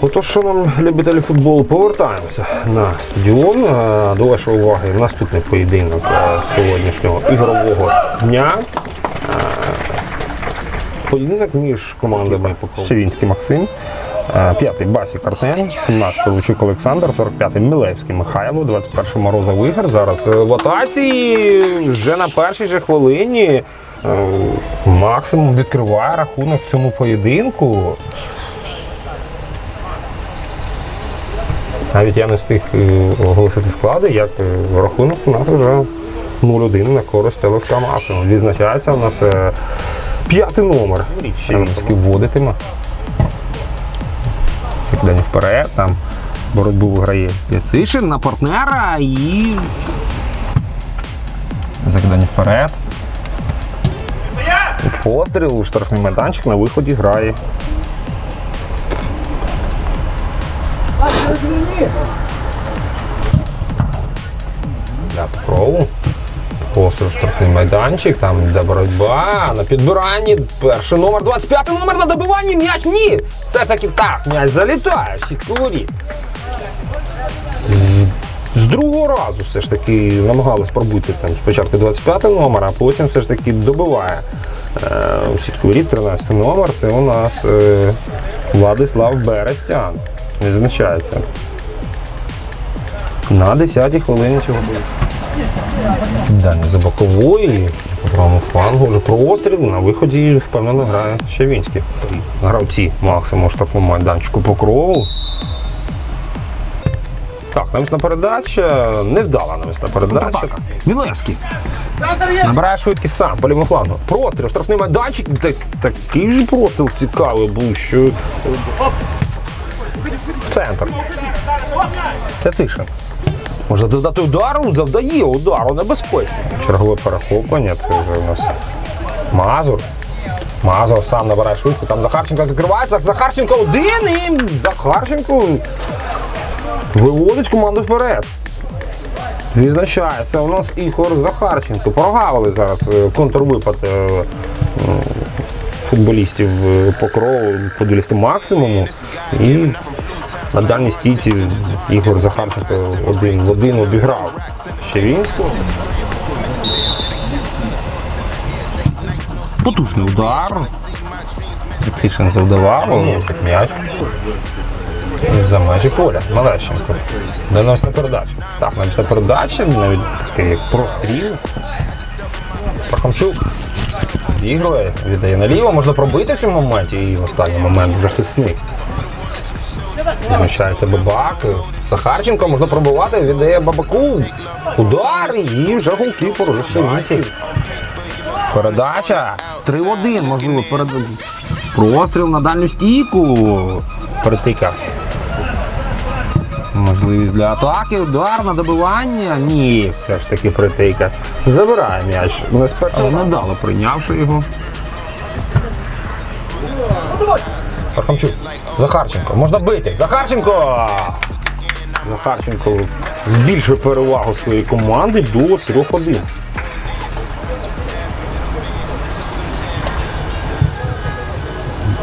Отож, шановні любителі футболу, повертаємося на стадіон. Е, До вашої уваги наступний поєдинок е, сьогоднішнього ігрового дня. Е, Поєдинок між командами Покров. Щевінський Максим, е, п'ятий Басік Артем, 17-й Лучик Олександр, 45-й Мілевський Михайло, 21-й Морозов Ігор. Зараз В атаці вже на першій же хвилині максимум відкриває рахунок в цьому поєдинку. Навіть я не встиг е, оголосити склади, як е, рахунок у нас вже 0-1 на користь ЛФК Відзначається у нас е, п'ятий номер. Щевінський вводитиме. Кидання вперед, там боротьбу виграє Яцишин на партнера і. Закидання вперед. Постріл у штрафний майданчик на виході грає. Для покрову. Постріл штрафний майданчик, там де боротьба на підбиранні. Перший номер, 25 номер на добиванні. М'яч ні. Все ж таки так, м'яч залітає сітку. З другого разу все ж таки намагалися пробити там спочатку 25 номер, а потім все ж таки добиває е, у сітку воріт 13 номер. Це у нас е, Владислав Берестян. Відзначається. На 10-й хвилині цього бою. Далі за бокової, по правому флангу вже простріл, на виході впевнено грає Щавінський. Гравці максимум штрафному майданчику по крову. Так, навісна передача, невдала навісна передача. Мілевський. Набирає швидкість сам по лівому флангу. Простріл, штрафний майданчик. Так, такий же простріл цікавий був, що. Центр. Це Цишин. Може додати удару, завдає удару небезпечно. Чергове перехоплення, це вже у нас Мазур. Мазур сам набирає швидко. Там Захарченко закривається. Захарченко один і Захарченко виводить команду вперед. Відзначається у нас Ігор Захарченко. Прогавили зараз е, контрвипад е, футболістів е, Покрову, футболістів максимуму. І на дальній стійці Ігор Захарченко один в один обіграв Щевінську. Потужний удар. Тишин завдавав, виносить м'яч. За межі поля. Малещенко. Доносна передача. Так, навіть передача, навіть такий простріл. Прохомчук. Ігрує, віддає наліво, можна пробити в цьому моменті і в останній момент захисник. Вміщається бабак. Захарченко можна пробувати, віддає бабаку. Удар і вже уже ще. Передача. 3 в 1, можливо, перед... Простріл на дальню стійку. Притика. Можливість для атаки, удар на добивання. Ні, все ж таки притика. Забирає м'яч. Не спершу не прийнявши його. Пархамчук. Захарченко. Можна бити. Захарченко! Захарченко збільшує перевагу своєї команди до 3-1.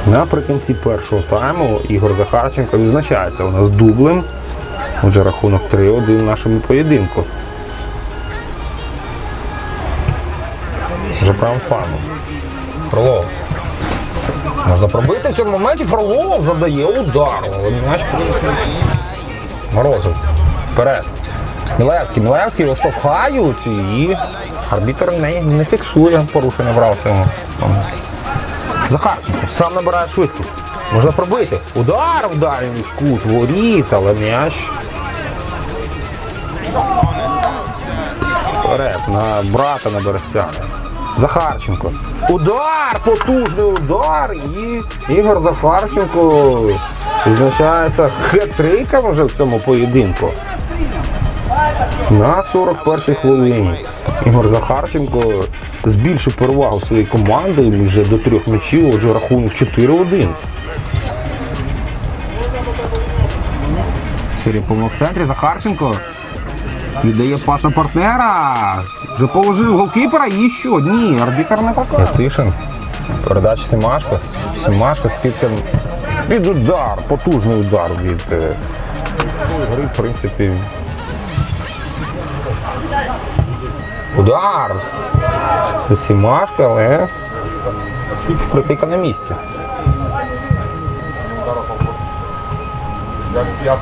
Наприкінці першого тайму Ігор Захарченко відзначається у нас дублем. Отже, рахунок 3-1 в нашому поєдинку. Вже правим флангом. Фролов. Можна пробити в цьому моменті. Фролов задає удар. Морозов. Вперед. Мілевський. Мілевський його і арбітр не, не фіксує порушення прав цьому. Захарченко сам набирає швидкість. Можна пробити. Удар в дальній кут воріт, але м'яч. Вперед на брата на Берестяна. Захарченко. Удар! Потужний удар! І Ігор Захарченко відзначається хет-триком вже в цьому поєдинку. На 41-й хвилині Ігор Захарченко збільшив перевагу своєї команди вже до трьох м'ячів, отже рахунок 4-1. Серія помилок в центрі. Захарченко віддає пас на партнера. Вже положив голкіпера і що? Ні, арбітер не показує. Цишин. Передача Сімашко. Сімашко, скидка Під удар, потужний удар від е, гри, в принципі. Удар! Це Сімашка, але критика на місці. Я, я